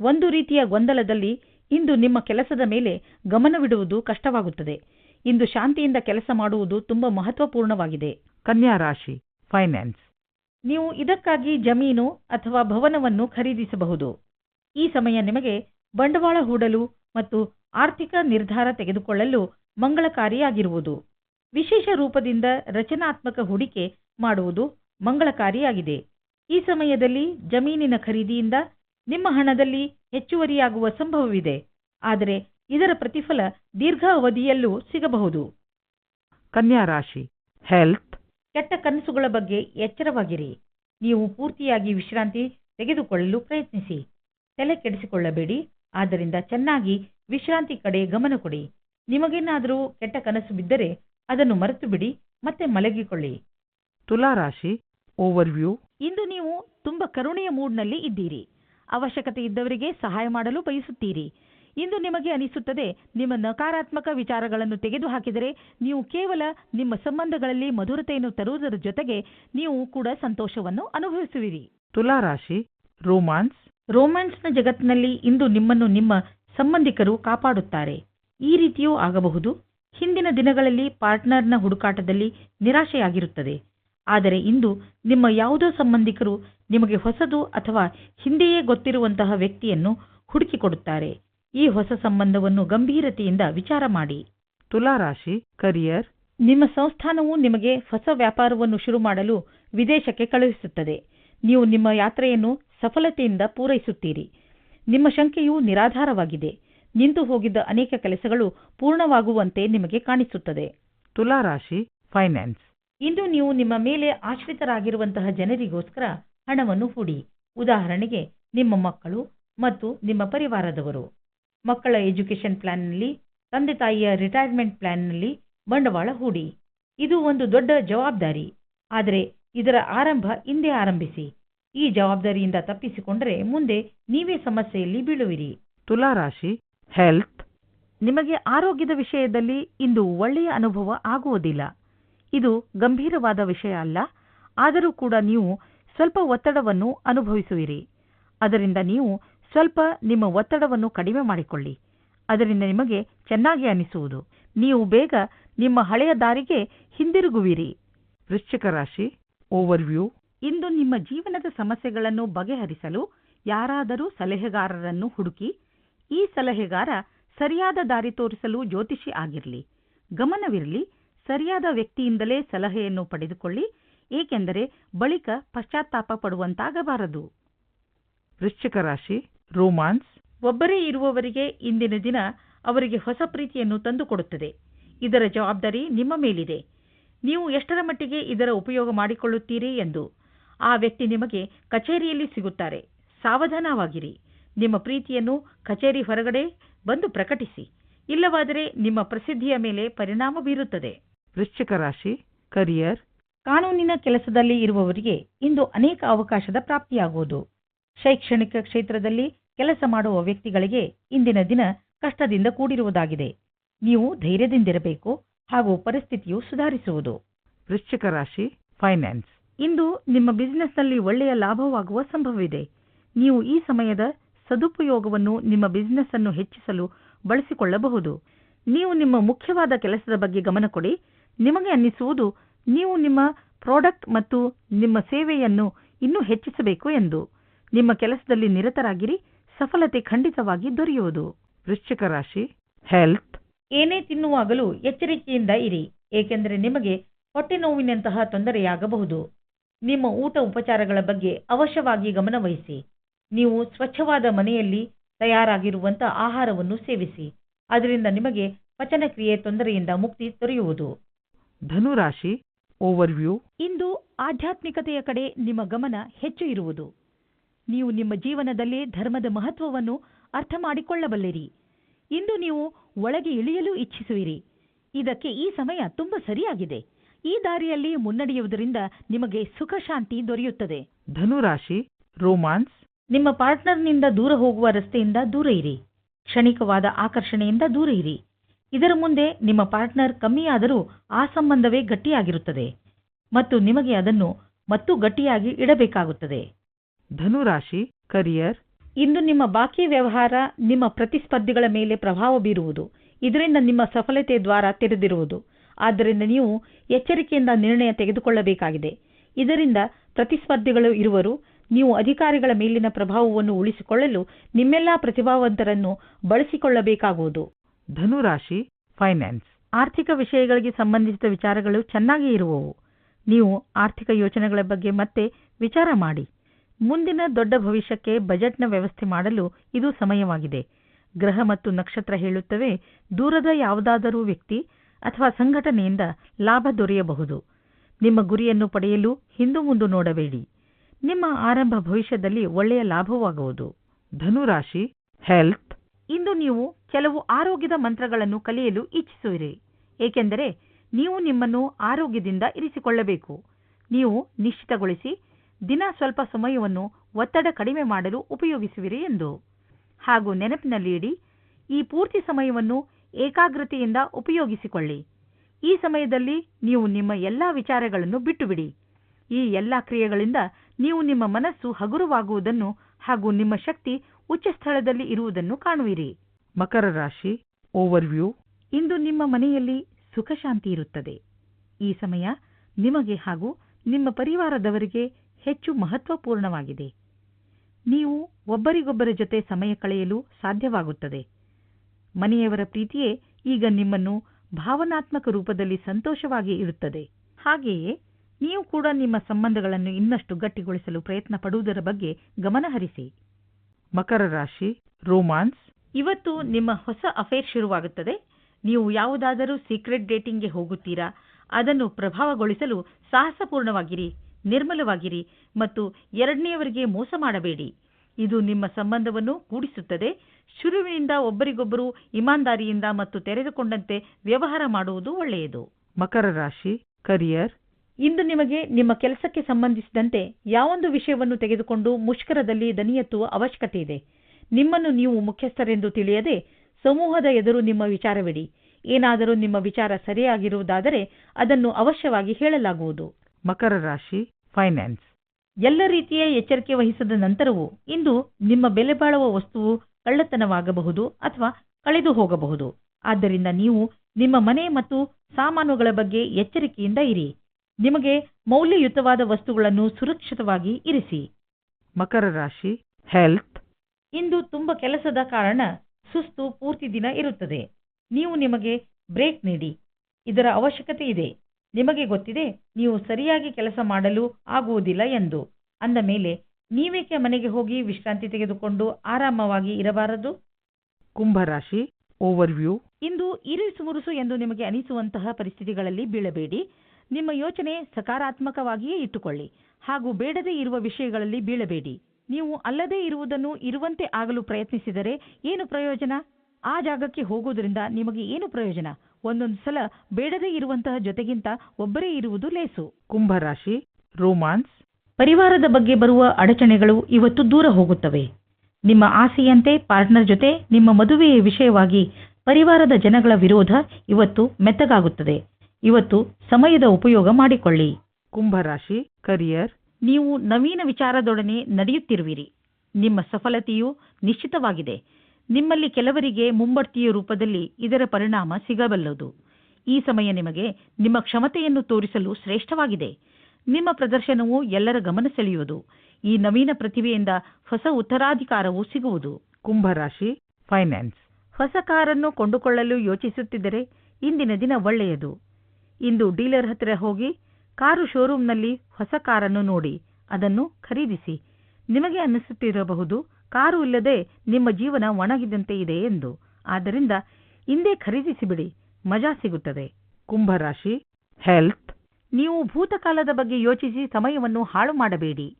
ಒಂದು ರೀತಿಯ ಗೊಂದಲದಲ್ಲಿ ಇಂದು ನಿಮ್ಮ ಕೆಲಸದ ಮೇಲೆ ಗಮನವಿಡುವುದು ಕಷ್ಟವಾಗುತ್ತದೆ. ಇಂದು ಶಾಂತಿಯಿಂದ ಕೆಲಸ ಮಾಡುವುದು ತುಂಬಾ ಮಹತ್ವಪೂರ್ಣವಾಗಿದೆ. ಕನ್ಯಾ ರಾಶಿ ಫೈನಾನ್ಸ್ ನೀವು ಇದಕ್ಕಾಗಿ ಜಮೀನು ಅಥವಾ ಭವನವನ್ನು ಖರೀದಿಸಬಹುದು. ಈ ಸಮಯ ನಿಮಗೆ ಬಂಡವಾಳ ಹೂಡಲು ಮತ್ತು ಆರ್ಥಿಕ ನಿರ್ಧಾರ ತೆಗೆದುಕೊಳ್ಳಲು ಮಂಗಳಕಾರಿಯಾಗಿರುವುದು. ವಿಶೇಷ ರೂಪದಿಂದ ರಚನಾತ್ಮಕ ಹೂಡಿಕೆ ಮಾಡುವುದು ಮಂಗಳಕಾರಿಯಾಗಿದೆ. ಈ ಸಮಯದಲ್ಲಿ ಜಮೀನಿನ ಖರೀದಿಯಿಂದ ನಿಮ್ಮ ಹಣದಲ್ಲಿ ಹೆಚ್ಚುವರಿಯಾಗುವ ಸಂಭವವಿದೆ. ಆದರೆ ಇದರ ಪ್ರತಿಫಲ ದೀರ್ಘ ಅವಧಿಯಲ್ಲೂ ಸಿಗಬಹುದು. ಕನ್ಯಾ ರಾಶಿ ಹೆಲ್ತ್ ಕೆಟ್ಟ ಕನಸುಗಳ ಬಗ್ಗೆ ಎಚ್ಚರವಾಗಿರಿ. ನೀವು ಪೂರ್ತಿಯಾಗಿ ವಿಶ್ರಾಂತಿ ತೆಗೆದುಕೊಳ್ಳಲು ಪ್ರಯತ್ನಿಸಿ. ತಲೆ ಕೆಡಿಸಿಕೊಳ್ಳಬೇಡಿ. ಆದ್ದರಿಂದ ಚೆನ್ನಾಗಿ ವಿಶ್ರಾಂತಿ ಕಡೆ ಗಮನ ಕೊಡಿ. ನಿಮಗೇನಾದರೂ ಕೆಟ್ಟ ಕನಸು ಬಿದ್ದರೆ ಅದನ್ನು ಮರೆತು ಬಿಡಿ ಮತ್ತೆ ಮಲಗಿಕೊಳ್ಳಿ. ತುಲಾ ರಾಶಿ ಓವರ್ವ್ಯೂ ಇಂದು ನೀವು ತುಂಬಾ ಕರುಣೆಯ ಮೂಡ್ನಲ್ಲಿ ಇದ್ದೀರಿ. ಅವಶ್ಯಕತೆ ಇದ್ದವರಿಗೆ ಸಹಾಯ ಮಾಡಲು ಬಯಸುತ್ತೀರಿ. ಇಂದು ನಿಮಗೆ ಅನಿಸುತ್ತದೆ ನಿಮ್ಮ ನಕಾರಾತ್ಮಕ ವಿಚಾರಗಳನ್ನು ತೆಗೆದುಹಾಕಿದರೆ ನೀವು ಕೇವಲ ನಿಮ್ಮ ಸಂಬಂಧಗಳಲ್ಲಿ ಮಧುರತೆಯನ್ನು ತರುವುದರ ಜೊತೆಗೆ ನೀವು ಕೂಡ ಸಂತೋಷವನ್ನು ಅನುಭವಿಸುವಿರಿ. ತುಲಾ ರಾಶಿ ರೋಮಾನ್ಸ್ ರೋಮ್ಯಾನ್ಸ್ನ ಜಗತ್ತಿನಲ್ಲಿ ಇಂದು ನಿಮ್ಮನ್ನು ನಿಮ್ಮ ಸಂಬಂಧಿಕರು ಕಾಪಾಡುತ್ತಾರೆ. ಈ ರೀತಿಯೂ ಆಗಬಹುದು. ಹಿಂದಿನ ದಿನಗಳಲ್ಲಿ ಪಾರ್ಟ್ನರ್ನ ಹುಡುಕಾಟದಲ್ಲಿ ನಿರಾಶೆಯಾಗಿರುತ್ತದೆ. ಆದರೆ ಇಂದು ನಿಮ್ಮ ಯಾವುದೋ ಸಂಬಂಧಿಕರು ನಿಮಗೆ ಹೊಸದು ಅಥವಾ ಹಿಂದೆಯೇ ಗೊತ್ತಿರುವಂತಹ ವ್ಯಕ್ತಿಯನ್ನು ಹುಡುಕಿಕೊಡುತ್ತಾರೆ. ಈ ಹೊಸ ಸಂಬಂಧವನ್ನು ಗಂಭೀರತೆಯಿಂದ ವಿಚಾರ ಮಾಡಿ. ತುಲಾ ರಾಶಿ ಕರಿಯರ್. ನಿಮ್ಮ ಸಂಸ್ಥಾನವು ನಿಮಗೆ ಹೊಸ ವ್ಯಾಪಾರವನ್ನು ಶುರು ಮಾಡಲು ವಿದೇಶಕ್ಕೆ ಕಳುಹಿಸುತ್ತದೆ. ನೀವು ನಿಮ್ಮ ಯಾತ್ರೆಯನ್ನು ಸಫಲತೆಯಿಂದ ಪೂರೈಸುತ್ತೀರಿ. ನಿಮ್ಮ ಶಂಕೆಯು ನಿರಾಧಾರವಾಗಿದೆ. ನಿಂತು ಹೋಗಿದ್ದ ಅನೇಕ ಕೆಲಸಗಳು ಪೂರ್ಣವಾಗುವಂತೆ ನಿಮಗೆ ಕಾಣಿಸುತ್ತದೆ. ತುಲಾ ರಾಶಿ ಫೈನಾನ್ಸ್ ಇಂದು ನೀವು ನಿಮ್ಮ ಮೇಲೆ ಆಶ್ರಿತರಾಗಿರುವಂತಹ ಜನರಿಗೋಸ್ಕರ ಹಣವನ್ನು ಹೂಡಿ. ಉದಾಹರಣೆಗೆ ನಿಮ್ಮ ಮಕ್ಕಳು ಮತ್ತು ನಿಮ್ಮ ಪರಿವಾರದವರು. ಮಕ್ಕಳ ಎಜುಕೇಷನ್ ಪ್ಲಾನ್ನಲ್ಲಿ ತಂದೆ ತಾಯಿಯ ರಿಟೈರ್ಮೆಂಟ್ ಪ್ಲಾನ್ನಲ್ಲಿ ಬಂಡವಾಳ ಹೂಡಿ. ಇದು ಒಂದು ದೊಡ್ಡ ಜವಾಬ್ದಾರಿ. ಆದರೆ ಇದರ ಆರಂಭ ಇಂದೇ ಆರಂಭಿಸಿ. ಈ ಜವಾಬ್ದಾರಿಯಿಂದ ತಪ್ಪಿಸಿಕೊಂಡರೆ ಮುಂದೆ ನೀವೇ ಸಮಸ್ಯೆಯಲ್ಲಿ ಬೀಳುವಿರಿ. ತುಲಾ ರಾಶಿ ಹೆಲ್ತ್. ನಿಮಗೆ ಆರೋಗ್ಯದ ವಿಷಯದಲ್ಲಿ ಇಂದು ಒಳ್ಳೆಯ ಅನುಭವ ಆಗುವುದಿಲ್ಲ. ಇದು ಗಂಭೀರವಾದ ವಿಷಯ ಅಲ್ಲ. ಆದರೂ ಕೂಡ ನೀವು ಸ್ವಲ್ಪ ಒತ್ತಡವನ್ನು ಅನುಭವಿಸುವಿರಿ. ಅದರಿಂದ ನೀವು ಸ್ವಲ್ಪ ನಿಮ್ಮ ಒತ್ತಡವನ್ನು ಕಡಿಮೆ ಮಾಡಿಕೊಳ್ಳಿ. ಅದರಿಂದ ನಿಮಗೆ ಚೆನ್ನಾಗಿ ಅನಿಸುವುದು. ನೀವು ಬೇಗ ನಿಮ್ಮ ಹಳೆಯ ದಾರಿಗೆ ಹಿಂದಿರುಗುವಿರಿ. ವೃಶ್ಚಿಕ ರಾಶಿ ಓವರ್ವ್ಯೂ ಇಂದು ನಿಮ್ಮ ಜೀವನದ ಸಮಸ್ಯೆಗಳನ್ನು ಬಗೆಹರಿಸಲು ಯಾರಾದರೂ ಸಲಹೆಗಾರರನ್ನು ಹುಡುಕಿ ಈ ಸಲಹೆಗಾರ ಸರಿಯಾದ ದಾರಿ ತೋರಿಸಲು ಜ್ಯೋತಿಷಿ ಆಗಿರಲಿ. ಗಮನವಿರಲಿ ಸರಿಯಾದ ವ್ಯಕ್ತಿಯಿಂದಲೇ ಸಲಹೆಯನ್ನು ಪಡೆದುಕೊಳ್ಳಿ ಏಕೆಂದರೆ ಬಳಿಕ ಪಶ್ಚಾತ್ತಾಪ ಪಡುವಂತಾಗಬಾರದು. ವೃಶ್ಚಿಕ ರಾಶಿ ರೋಮಾನ್ಸ್. ಒಬ್ಬರೇ ಇರುವವರಿಗೆ ಇಂದಿನ ದಿನ ಅವರಿಗೆ ಹೊಸ ಪ್ರೀತಿಯನ್ನು ತಂದುಕೊಡುತ್ತದೆ. ಇದರ ಜವಾಬ್ದಾರಿ ನಿಮ್ಮ ಮೇಲಿದೆ. ನೀವು ಎಷ್ಟರ ಮಟ್ಟಿಗೆ ಇದರ ಉಪಯೋಗ ಮಾಡಿಕೊಳ್ಳುತ್ತೀರಿ ಎಂದು. ಆ ವ್ಯಕ್ತಿ ನಿಮಗೆ ಕಚೇರಿಯಲ್ಲಿ ಸಿಗುತ್ತಾರೆ. ಸಾವಧಾನವಾಗಿರಿ. ನಿಮ್ಮ ಪ್ರೀತಿಯನ್ನು ಕಚೇರಿ ಹೊರಗಡೆ ಬಂದು ಪ್ರಕಟಿಸಿ. ಇಲ್ಲವಾದರೆ ನಿಮ್ಮ ಪ್ರಸಿದ್ಧಿಯ ಮೇಲೆ ಪರಿಣಾಮ ಬೀರುತ್ತದೆ. ವೃಶ್ಚಿಕ ರಾಶಿ ಕರಿಯರ್ ಕಾನೂನಿನ ಕೆಲಸದಲ್ಲಿ ಇರುವವರಿಗೆ ಇಂದು ಅನೇಕ ಅವಕಾಶದ ಪ್ರಾಪ್ತಿಯಾಗುವುದು. ಶೈಕ್ಷಣಿಕ ಕ್ಷೇತ್ರದಲ್ಲಿ ಕೆಲಸ ಮಾಡುವ ವ್ಯಕ್ತಿಗಳಿಗೆ ಇಂದಿನ ದಿನ ಕಷ್ಟದಿಂದ ಕೂಡಿರುವುದಾಗಿದೆ. ನೀವು ಧೈರ್ಯದಿಂದಿರಬೇಕು ಹಾಗೂ ಪರಿಸ್ಥಿತಿಯು ಸುಧಾರಿಸುವುದು. ವೃಶ್ಚಿಕ ರಾಶಿ ಫೈನಾನ್ಸ್ ಇಂದು ನಿಮ್ಮ ಬಿಸಿನೆಸ್ನಲ್ಲಿ ಒಳ್ಳೆಯ ಲಾಭವಾಗುವ ಸಂಭವವಿದೆ. ನೀವು ಈ ಸಮಯದ ಸದುಪಯೋಗವನ್ನು ನಿಮ್ಮ ಬಿಸಿನೆಸ್ ಅನ್ನು ಹೆಚ್ಚಿಸಲು ಬಳಸಿಕೊಳ್ಳಬಹುದು. ನೀವು ನಿಮ್ಮ ಮುಖ್ಯವಾದ ಕೆಲಸದ ಬಗ್ಗೆ ಗಮನ ಕೊಡಿ. ನಿಮಗೆ ಅನ್ನಿಸುವುದು ನೀವು ನಿಮ್ಮ ಪ್ರಾಡಕ್ಟ್ ಮತ್ತು ನಿಮ್ಮ ಸೇವೆಯನ್ನು ಇನ್ನೂ ಹೆಚ್ಚಿಸಬೇಕು ಎಂದು. ನಿಮ್ಮ ಕೆಲಸದಲ್ಲಿ ನಿರತರಾಗಿರಿ ಸಫಲತೆ ಖಂಡಿತವಾಗಿ ದೊರೆಯುವುದು. ವೃಶ್ಚಿಕ ರಾಶಿ ಹೆಲ್ತ್ ಏನೇ ತಿನ್ನುವಾಗಲೂ ಎಚ್ಚರಿಕೆಯಿಂದ ಇರಿ ಏಕೆಂದರೆ ನಿಮಗೆ ಹೊಟ್ಟೆ ನೋವಿನಂತಹ ತೊಂದರೆಯಾಗಬಹುದು. ನಿಮ್ಮ ಊಟ ಉಪಚಾರಗಳ ಬಗ್ಗೆ ಅವಶ್ಯವಾಗಿ ಗಮನವಹಿಸಿ. ನೀವು ಸ್ವಚ್ಛವಾದ ಮನೆಯಲ್ಲಿ ತಯಾರಾಗಿರುವಂಥ ಆಹಾರವನ್ನು ಸೇವಿಸಿ. ಅದರಿಂದ ನಿಮಗೆ ಪಚನಕ್ರಿಯೆ ತೊಂದರೆಯಿಂದ ಮುಕ್ತಿ ದೊರೆಯುವುದು. ಧನುರಾಶಿ ಓವರ್ವ್ಯೂ ಇಂದು ಆಧ್ಯಾತ್ಮಿಕತೆಯ ಕಡೆ ನಿಮ್ಮ ಗಮನ ಹೆಚ್ಚು ಇರುವುದು. ನೀವು ನಿಮ್ಮ ಜೀವನದಲ್ಲಿ ಧರ್ಮದ ಮಹತ್ವವನ್ನು ಅರ್ಥ ಮಾಡಿಕೊಳ್ಳಬಲ್ಲಿರಿ. ಇಂದು ನೀವು ಒಳಗೆ ಇಳಿಯಲು ಇಚ್ಛಿಸುವಿರಿ. ಇದಕ್ಕೆ ಈ ಸಮಯ ತುಂಬಾ ಸರಿಯಾಗಿದೆ. ಈ ದಾರಿಯಲ್ಲಿ ಮುನ್ನಡೆಯುವುದರಿಂದ ನಿಮಗೆ ಸುಖ ಶಾಂತಿ ದೊರೆಯುತ್ತದೆ. ಧನುರಾಶಿ ರೋಮಾನ್ಸ್ ನಿಮ್ಮ ಪಾರ್ಟ್ನರ್ನಿಂದ ದೂರ ಹೋಗುವ ರಸ್ತೆಯಿಂದ ದೂರ ಇರಿ. ಕ್ಷಣಿಕವಾದ ಆಕರ್ಷಣೆಯಿಂದ ದೂರ ಇರಿ. ಇದರ ಮುಂದೆ ನಿಮ್ಮ ಪಾರ್ಟ್ನರ್ ಕಮ್ಮಿಯಾದರೂ ಆ ಸಂಬಂಧವೇ ಗಟ್ಟಿಯಾಗಿರುತ್ತದೆ ಮತ್ತು ನಿಮಗೆ ಅದನ್ನು ಮತ್ತು ಗಟ್ಟಿಯಾಗಿ ಇಡಬೇಕಾಗುತ್ತದೆ. ಧನುರಾಶಿ ಕರಿಯರ್. ಇಂದು ನಿಮ್ಮ ಬಾಕಿ ವ್ಯವಹಾರ ನಿಮ್ಮ ಪ್ರತಿಸ್ಪರ್ಧಿಗಳ ಮೇಲೆ ಪ್ರಭಾವ ಬೀರುವುದು. ಇದರಿಂದ ನಿಮ್ಮ ಸಫಲತೆ ದ್ವಾರ ತೆರೆದಿರುವುದು. ಆದ್ದರಿಂದ ನೀವು ಎಚ್ಚರಿಕೆಯಿಂದ ನಿರ್ಣಯ ತೆಗೆದುಕೊಳ್ಳಬೇಕಾಗಿದೆ. ಇದರಿಂದ ಪ್ರತಿಸ್ಪರ್ಧಿಗಳು ಇರುವರು. ನೀವು ಅಧಿಕಾರಿಗಳ ಮೇಲಿನ ಪ್ರಭಾವವನ್ನು ಉಳಿಸಿಕೊಳ್ಳಲು ನಿಮ್ಮೆಲ್ಲಾ ಪ್ರತಿಭಾವಂತರನ್ನು ಬಳಸಿಕೊಳ್ಳಬೇಕಾಗುವುದು. ಧನುರಾಶಿ, ಫೈನಾನ್ಸ್. ಆರ್ಥಿಕ ವಿಷಯಗಳಿಗೆ ಸಂಬಂಧಿಸಿದ ವಿಚಾರಗಳು ಚೆನ್ನಾಗಿ ಇರುವವು. ನೀವು ಆರ್ಥಿಕ ಯೋಚನೆಗಳ ಬಗ್ಗೆ ಮತ್ತೆ ವಿಚಾರ ಮಾಡಿ. ಮುಂದಿನ ದೊಡ್ಡ ಭವಿಷ್ಯಕ್ಕೆ ಬಜೆಟ್ನ ವ್ಯವಸ್ಥೆ ಮಾಡಲು ಇದು ಸಮಯವಾಗಿದೆ. ಗ್ರಹ ಮತ್ತು ನಕ್ಷತ್ರ ಹೇಳುತ್ತವೆ, ದೂರದ ಯಾವುದಾದರೂ ವ್ಯಕ್ತಿ ಅಥವಾ ಸಂಘಟನೆಯಿಂದ ಲಾಭ ದೊರೆಯಬಹುದು. ನಿಮ್ಮ ಗುರಿಯನ್ನು ಪಡೆಯಲು ಹಿಂದು ಮುಂದು ನೋಡಬೇಡಿ. ನಿಮ್ಮ ಆರಂಭ ಭವಿಷ್ಯದಲ್ಲಿ ಒಳ್ಳೆಯ ಲಾಭವಾಗುವುದು. ಧನುರಾಶಿ ಹೆಲ್ತ್ ಇಂದು ನೀವು ಕೆಲವು ಆರೋಗ್ಯದ ಮಂತ್ರಗಳನ್ನು ಕಲಿಯಲು ಇಚ್ಛಿಸುವಿರಿ. ಏಕೆಂದರೆ ನೀವು ನಿಮ್ಮನ್ನು ಆರೋಗ್ಯದಿಂದ ಇರಿಸಿಕೊಳ್ಳಬೇಕು. ನೀವು ನಿಶ್ಚಿತಗೊಳಿಸಿ ದಿನ ಸ್ವಲ್ಪ ಸಮಯವನ್ನು ಒತ್ತಡ ಕಡಿಮೆ ಮಾಡಲು ಉಪಯೋಗಿಸುವಿರಿ ಎಂದು. ಹಾಗೂ ನೆನಪಿನಲ್ಲಿ ಇಡಿ, ಈ ಪೂರ್ತಿ ಸಮಯವನ್ನು ಏಕಾಗ್ರತೆಯಿಂದ ಉಪಯೋಗಿಸಿಕೊಳ್ಳಿ. ಈ ಸಮಯದಲ್ಲಿ ನೀವು ನಿಮ್ಮ ಎಲ್ಲಾ ವಿಚಾರಗಳನ್ನು ಬಿಟ್ಟುಬಿಡಿ. ಈ ಎಲ್ಲಾ ಕ್ರಿಯೆಗಳಿಂದ ನೀವು ನಿಮ್ಮ ಮನಸ್ಸು ಹಗುರವಾಗುವುದನ್ನು ಹಾಗೂ ನಿಮ್ಮ ಶಕ್ತಿ ಉಚ್ಚ ಸ್ಥಳದಲ್ಲಿ ಇರುವುದನ್ನು ಕಾಣುವಿರಿ. ಮಕರ ರಾಶಿ ಓವರ್ವ್ಯೂ ಇಂದು ನಿಮ್ಮ ಮನೆಯಲ್ಲಿ ಸುಖ ಶಾಂತಿ ಇರುತ್ತದೆ. ಈ ಸಮಯ ನಿಮಗೆ ಹಾಗೂ ನಿಮ್ಮ ಪರಿವಾರದವರಿಗೆ ಹೆಚ್ಚು ಮಹತ್ವಪೂರ್ಣವಾಗಿದೆ. ನೀವು ಒಬ್ಬರಿಗೊಬ್ಬರ ಜೊತೆ ಸಮಯ ಕಳೆಯಲು ಸಾಧ್ಯವಾಗುತ್ತದೆ. ಮನೆಯವರ ಪ್ರೀತಿಯೇ ಈಗ ನಿಮ್ಮನ್ನು ಭಾವನಾತ್ಮಕ ರೂಪದಲ್ಲಿ ಸಂತೋಷವಾಗಿ ಇರುತ್ತದೆ. ಹಾಗೆಯೇ ನೀವು ಕೂಡ ನಿಮ್ಮ ಸಂಬಂಧಗಳನ್ನು ಇನ್ನಷ್ಟು ಗಟ್ಟಿಗೊಳಿಸಲು ಪ್ರಯತ್ನ ಪಡುವುದರ ಬಗ್ಗೆ ಗಮನಹರಿಸಿ ಮಕರ ರಾಶಿ ರೋಮಾನ್ಸ್ ಇವತ್ತು ನಿಮ್ಮ ಹೊಸ ಅಫೇರ್ ಶುರುವಾಗುತ್ತದೆ. ನೀವು ಯಾವುದಾದರೂ ಸೀಕ್ರೆಟ್ ಡೇಟಿಂಗ್ಗೆ ಹೋಗುತ್ತೀರಾ? ಅದನ್ನು ಪ್ರಭಾವಗೊಳಿಸಲು ಸಾಹಸಪೂರ್ಣವಾಗಿರಿ ನಿರ್ಮಲವಾಗಿರಿ ಮತ್ತು ಎರಡನೆಯವರಿಗೆ ಮೋಸ ಮಾಡಬೇಡಿ. ಇದು ನಿಮ್ಮ ಸಂಬಂಧವನ್ನು ಕೂಡಿಸುತ್ತದೆ ಶುರುವಿನಿಂದ ಒಬ್ಬರಿಗೊಬ್ಬರು ಇಮಾನ್ದಾರಿಯಿಂದ ಮತ್ತು ತೆರೆದುಕೊಂಡಂತೆ ವ್ಯವಹಾರ ಮಾಡುವುದು ಒಳ್ಳೆಯದು. ಮಕರ ರಾಶಿ ಕರಿಯರ್ ಇಂದು ನಿಮಗೆ ನಿಮ್ಮ ಕೆಲಸಕ್ಕೆ ಸಂಬಂಧಿಸಿದಂತೆ ಯಾವೊಂದು ವಿಷಯವನ್ನು ತೆಗೆದುಕೊಂಡು ಮುಷ್ಕರದಲ್ಲಿ ದನಿಯೆತ್ತುವ ಅವಶ್ಯಕತೆ ಇದೆ. ನಿಮ್ಮನ್ನು ನೀವು ಮುಖ್ಯಸ್ಥರೆಂದು ತಿಳಿಯದೆ ಸಮೂಹದ ಎದುರು ನಿಮ್ಮ ವಿಚಾರವಿಡಿ. ಏನಾದರೂ ನಿಮ್ಮ ವಿಚಾರ ಸರಿಯಾಗಿರುವುದಾದರೆ ಅದನ್ನು ಅವಶ್ಯವಾಗಿ ಹೇಳಲಾಗುವುದು. ಮಕರ ರಾಶಿ ಫೈನಾನ್ಸ್ ಎಲ್ಲ ರೀತಿಯ ಎಚ್ಚರಿಕೆ ವಹಿಸಿದ ನಂತರವೂ ಇಂದು ನಿಮ್ಮ ಬೆಲೆ ಬಾಳುವ ವಸ್ತುವು ಕಳ್ಳತನವಾಗಬಹುದು ಅಥವಾ ಕಳೆದು ಹೋಗಬಹುದು. ಆದ್ದರಿಂದ ನೀವು ನಿಮ್ಮ ಮನೆ ಮತ್ತು ಸಾಮಾನುಗಳ ಬಗ್ಗೆ ಎಚ್ಚರಿಕೆಯಿಂದ ಇರಿ. ನಿಮಗೆ ಮೌಲ್ಯಯುತವಾದ ವಸ್ತುಗಳನ್ನು ಸುರಕ್ಷಿತವಾಗಿ ಇರಿಸಿ. ಮಕರ ರಾಶಿ ಹೆಲ್ತ್ ಇಂದು ತುಂಬ ಕೆಲಸದ ಕಾರಣ ಸುಸ್ತು ಪೂರ್ತಿ ದಿನ ಇರುತ್ತದೆ. ನೀವು ನಿಮಗೆ ಬ್ರೇಕ್ ನೀಡಿ. ಇದರ ಅವಶ್ಯಕತೆ ಇದೆ. ನಿಮಗೆ ಗೊತ್ತಿದೆ ನೀವು ಸರಿಯಾಗಿ ಕೆಲಸ ಮಾಡಲು ಆಗುವುದಿಲ್ಲ ಎಂದು. ಅಂದ ಮೇಲೆ ನೀವೇಕೆ ಮನೆಗೆ ಹೋಗಿ ವಿಶ್ರಾಂತಿ ತೆಗೆದುಕೊಂಡು ಆರಾಮವಾಗಿ ಇರಬಾರದು? ಕುಂಭರಾಶಿ ಓವರ್ವ್ಯೂ ಇಂದು ಇರುಸುಮುರುಸು ಎಂದು ನಿಮಗೆ ಅನಿಸುವಂತಹ ಪರಿಸ್ಥಿತಿಗಳಲ್ಲಿ ಬೀಳಬೇಡಿ. ನಿಮ್ಮ ಯೋಚನೆ ಸಕಾರಾತ್ಮಕವಾಗಿಯೇ ಇಟ್ಟುಕೊಳ್ಳಿ. ಹಾಗೂ ಬೇಡದೇ ಇರುವ ವಿಷಯಗಳಲ್ಲಿ ಬೀಳಬೇಡಿ. ನೀವು ಅಲ್ಲದೇ ಇರುವುದನ್ನು ಇರುವಂತೆ ಆಗಲು ಪ್ರಯತ್ನಿಸಿದರೆ ಏನು ಪ್ರಯೋಜನ? ಆ ಜಾಗಕ್ಕೆ ಹೋಗುವುದರಿಂದ ನಿಮಗೆ ಏನು ಪ್ರಯೋಜನ? ಒಂದೊಂದು ಸಲ ಬೇಡದೇ ಇರುವಂತಹ ಜೊತೆಗಿಂತ ಒಬ್ಬರೇ ಇರುವುದು ಲೇಸು. ಕುಂಭರಾಶಿ ರೋಮಾನ್ಸ್. ಪರಿವಾರದ ಬಗ್ಗೆ ಬರುವ ಅಡಚಣೆಗಳು ಇವತ್ತು ದೂರ ಹೋಗುತ್ತವೆ. ನಿಮ್ಮ ಆಸೆಯಂತೆ ಪಾರ್ಟ್ನರ್ ಜೊತೆ ನಿಮ್ಮ ಮದುವೆಯ ವಿಷಯವಾಗಿ ಪರಿವಾರದ ಜನಗಳ ವಿರೋಧ ಇವತ್ತು ಮೆತ್ತಗಾಗುತ್ತದೆ. ಇವತ್ತು ಸಮಯದ ಉಪಯೋಗ ಮಾಡಿಕೊಳ್ಳಿ. ಕುಂಭರಾಶಿ ಕರಿಯರ್ ನೀವು ನವೀನ ವಿಚಾರದೊಡನೆ ನಡೆಯುತ್ತಿರುವಿರಿ. ನಿಮ್ಮ ಸಫಲತೆಯು ನಿಶ್ಚಿತವಾಗಿದೆ. ನಿಮ್ಮಲ್ಲಿ ಕೆಲವರಿಗೆ ಮುಂಬಡ್ತಿಯ ರೂಪದಲ್ಲಿ ಇದರ ಪರಿಣಾಮ ಸಿಗಬಲ್ಲದು. ಈ ಸಮಯ ನಿಮಗೆ ನಿಮ್ಮ ಕ್ಷಮತೆಯನ್ನು ತೋರಿಸಲು ಶ್ರೇಷ್ಠವಾಗಿದೆ. ನಿಮ್ಮ ಪ್ರದರ್ಶನವು ಎಲ್ಲರ ಗಮನ ಸೆಳೆಯುವುದು. ಈ ನವೀನ ಪ್ರತಿಭೆಯಿಂದ ಹೊಸ ಉತ್ತರಾಧಿಕಾರವು ಸಿಗುವುದು. ಕುಂಭರಾಶಿ ಫೈನಾನ್ಸ್ ಹೊಸ ಕಾರನ್ನು ಕೊಂಡುಕೊಳ್ಳಲು ಯೋಚಿಸುತ್ತಿದ್ದರೆ ಇಂದಿನ ದಿನ ಒಳ್ಳೆಯದು. ಇಂದು ಡೀಲರ್ ಹತ್ತಿರ ಹೋಗಿ ಕಾರು ಶೋರೂಮ್ನಲ್ಲಿ ಹೊಸ ಕಾರನ್ನು ನೋಡಿ, ಅದನ್ನು ಖರೀದಿಸಿ. ನಿಮಗೆ ಅನ್ನಿಸುತ್ತಿರಬಹುದು, ಕಾರು ಇಲ್ಲದೆ ನಿಮ್ಮ ಜೀವನ ಒಣಗಿದಂತೆ ಇದೆ ಎಂದು. ಆದ್ದರಿಂದ ಇಂದೇ ಖರೀದಿಸಿಬಿಡಿ, ಮಜಾ ಸಿಗುತ್ತದೆ. ಕುಂಭರಾಶಿ, ಹೆಲ್ತ್. ನೀವು ಭೂತಕಾಲದ ಬಗ್ಗೆ ಯೋಚಿಸಿ ಸಮಯವನ್ನು ಹಾಳು ಮಾಡಬೇಡಿ.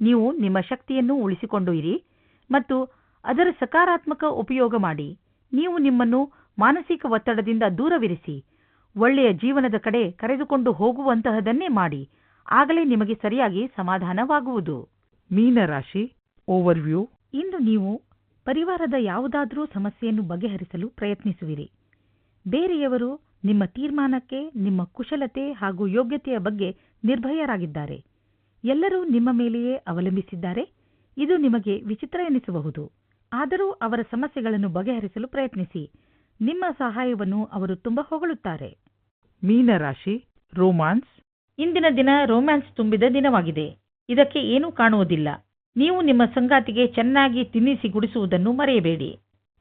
ನೀವು ನಿಮ್ಮ ಶಕ್ತಿಯನ್ನು ಉಳಿಸಿಕೊಂಡು ಇರಿ ಮತ್ತು ಅದರ ಸಕಾರಾತ್ಮಕ ಉಪಯೋಗ ಮಾಡಿ. ನೀವು ನಿಮ್ಮನ್ನು ಮಾನಸಿಕ ಒತ್ತಡದಿಂದ ದೂರವಿರಿಸಿ. ಒಳ್ಳೆಯ ಜೀವನದ ಕಡೆ ಕರೆದುಕೊಂಡು ಹೋಗುವಂತಹದನ್ನೇ ಮಾಡಿ. ಆಗಲೇ ನಿಮಗೆ ಸರಿಯಾಗಿ ಸಮಾಧಾನವಾಗುವುದು. ಮೀನರಾಶಿ ಓವರ್ವ್ಯೂ ಇಂದು ನೀವು ಪರಿವಾರದ ಯಾವುದಾದರೂ ಸಮಸ್ಯೆಯನ್ನು ಬಗೆಹರಿಸಲು ಪ್ರಯತ್ನಿಸುವಿರಿ. ಬೇರೆಯವರು ನಿಮ್ಮ ತೀರ್ಮಾನಕ್ಕೆ ನಿಮ್ಮ ಕುಶಲತೆ ಹಾಗೂ ಯೋಗ್ಯತೆಯ ಬಗ್ಗೆ ನಿರ್ಭಯರಾಗಿದ್ದಾರೆ. ಎಲ್ಲರೂ ನಿಮ್ಮ ಮೇಲೆಯೇ ಅವಲಂಬಿಸಿದ್ದಾರೆ. ಇದು ನಿಮಗೆ ವಿಚಿತ್ರ ಎನಿಸಬಹುದು. ಆದರೂ ಅವರ ಸಮಸ್ಯೆಗಳನ್ನು ಬಗೆಹರಿಸಲು ಪ್ರಯತ್ನಿಸಿ. ನಿಮ್ಮ ಸಹಾಯವನ್ನು ಅವರು ತುಂಬಾ ಹೊಗಳುತ್ತಾರೆ. ಮೀನರಾಶಿ ರೋಮಾನ್ಸ್. ಇಂದಿನ ದಿನ ರೋಮ್ಯಾನ್ಸ್ ತುಂಬಿದ ದಿನವಾಗಿದೆ. ಇದಕ್ಕೆ ಏನೂ ಕಾಣುವುದಿಲ್ಲ. ನೀವು ನಿಮ್ಮ ಸಂಗಾತಿಗೆ ಚೆನ್ನಾಗಿ ತಿನ್ನಿಸಿ ಗುಡಿಸುವುದನ್ನು ಮರೆಯಬೇಡಿ.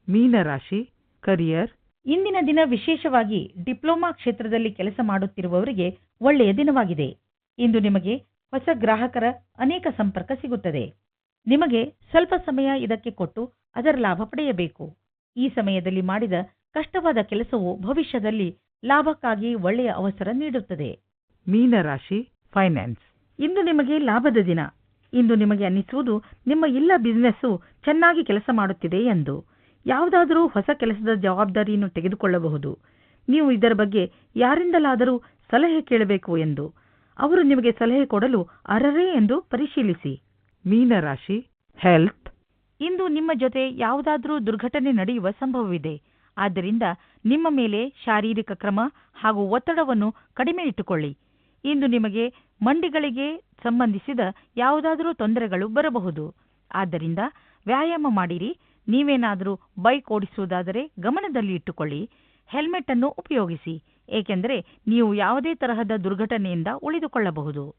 ಮೀನರಾಶಿ ಕರಿಯರ್. ಇಂದಿನ ದಿನ ವಿಶೇಷವಾಗಿ ಡಿಪ್ಲೊಮಾ ಕ್ಷೇತ್ರದಲ್ಲಿ ಕೆಲಸ ಮಾಡುತ್ತಿರುವವರಿಗೆ ಒಳ್ಳೆಯ ದಿನವಾಗಿದೆ. ಇಂದು ನಿಮಗೆ ಹೊಸ ಗ್ರಾಹಕರ ಅನೇಕ ಸಂಪರ್ಕ ಸಿಗುತ್ತದೆ. ನಿಮಗೆ ಸ್ವಲ್ಪ ಸಮಯ ಇದಕ್ಕೆ ಕೊಟ್ಟು ಅದರ ಲಾಭ ಪಡೆಯಬೇಕು. ಈ ಸಮಯದಲ್ಲಿ ಮಾಡಿದ ಕಷ್ಟವಾದ ಕೆಲಸವು ಭವಿಷ್ಯದಲ್ಲಿ ಲಾಭಕ್ಕಾಗಿ ಒಳ್ಳೆಯ ಅವಸರ ನೀಡುತ್ತದೆ. ಮೀನರಾಶಿ ಫೈನಾನ್ಸ್ ಇಂದು ನಿಮಗೆ ಲಾಭದ ದಿನ. ಇಂದು ನಿಮಗೆ ಅನ್ನಿಸುವುದು ನಿಮ್ಮ ಎಲ್ಲ ಬಿಸಿನೆಸ್ಸು ಚೆನ್ನಾಗಿ ಕೆಲಸ ಮಾಡುತ್ತಿದೆ ಎಂದು. ಯಾವುದಾದರೂ ಹೊಸ ಕೆಲಸದ ಜವಾಬ್ದಾರಿಯನ್ನು ತೆಗೆದುಕೊಳ್ಳಬಹುದು. ನೀವು ಇದರ ಬಗ್ಗೆ ಯಾರಿಂದಲಾದರೂ ಸಲಹೆ ಕೇಳಬೇಕು ಎಂದು. ಅವರು ನಿಮಗೆ ಸಲಹೆ ಕೊಡಲು ಅರ್ಹರೇ ಎಂದು ಪರಿಶೀಲಿಸಿ. ಮೀನರಾಶಿ ಹೆಲ್ತ್ ಇಂದು ನಿಮ್ಮ ಜೊತೆ ಯಾವುದಾದರೂ ದುರ್ಘಟನೆ ನಡೆಯುವ ಸಂಭವವಿದೆ. ಆದ್ದರಿಂದ ನಿಮ್ಮ ಮೇಲೆ ಶಾರೀರಿಕ ಕ್ರಮ ಹಾಗೂ ಒತ್ತಡವನ್ನು ಕಡಿಮೆ ಇಟ್ಟುಕೊಳ್ಳಿ. ಇಂದು ನಿಮಗೆ ಮಂಡಿಗಳಿಗೆ ಸಂಬಂಧಿಸಿದ ಯಾವುದಾದರೂ ತೊಂದರೆಗಳು ಬರಬಹುದು. ಆದ್ದರಿಂದ ವ್ಯಾಯಾಮ ಮಾಡಿರಿ. ನೀವೇನಾದರೂ ಬೈಕ್ ಓಡಿಸುವುದಾದರೆ ಗಮನದಲ್ಲಿ ಇಟ್ಟುಕೊಳ್ಳಿ. ಹೆಲ್ಮೆಟ್ ಅನ್ನು ಉಪಯೋಗಿಸಿ. ಏಕೆಂದರೆ ನೀವು ಯಾವುದೇ ತರಹದ ದುರ್ಘಟನೆಯಿಂದ ಉಳಿದುಕೊಳ್ಳಬಹುದು.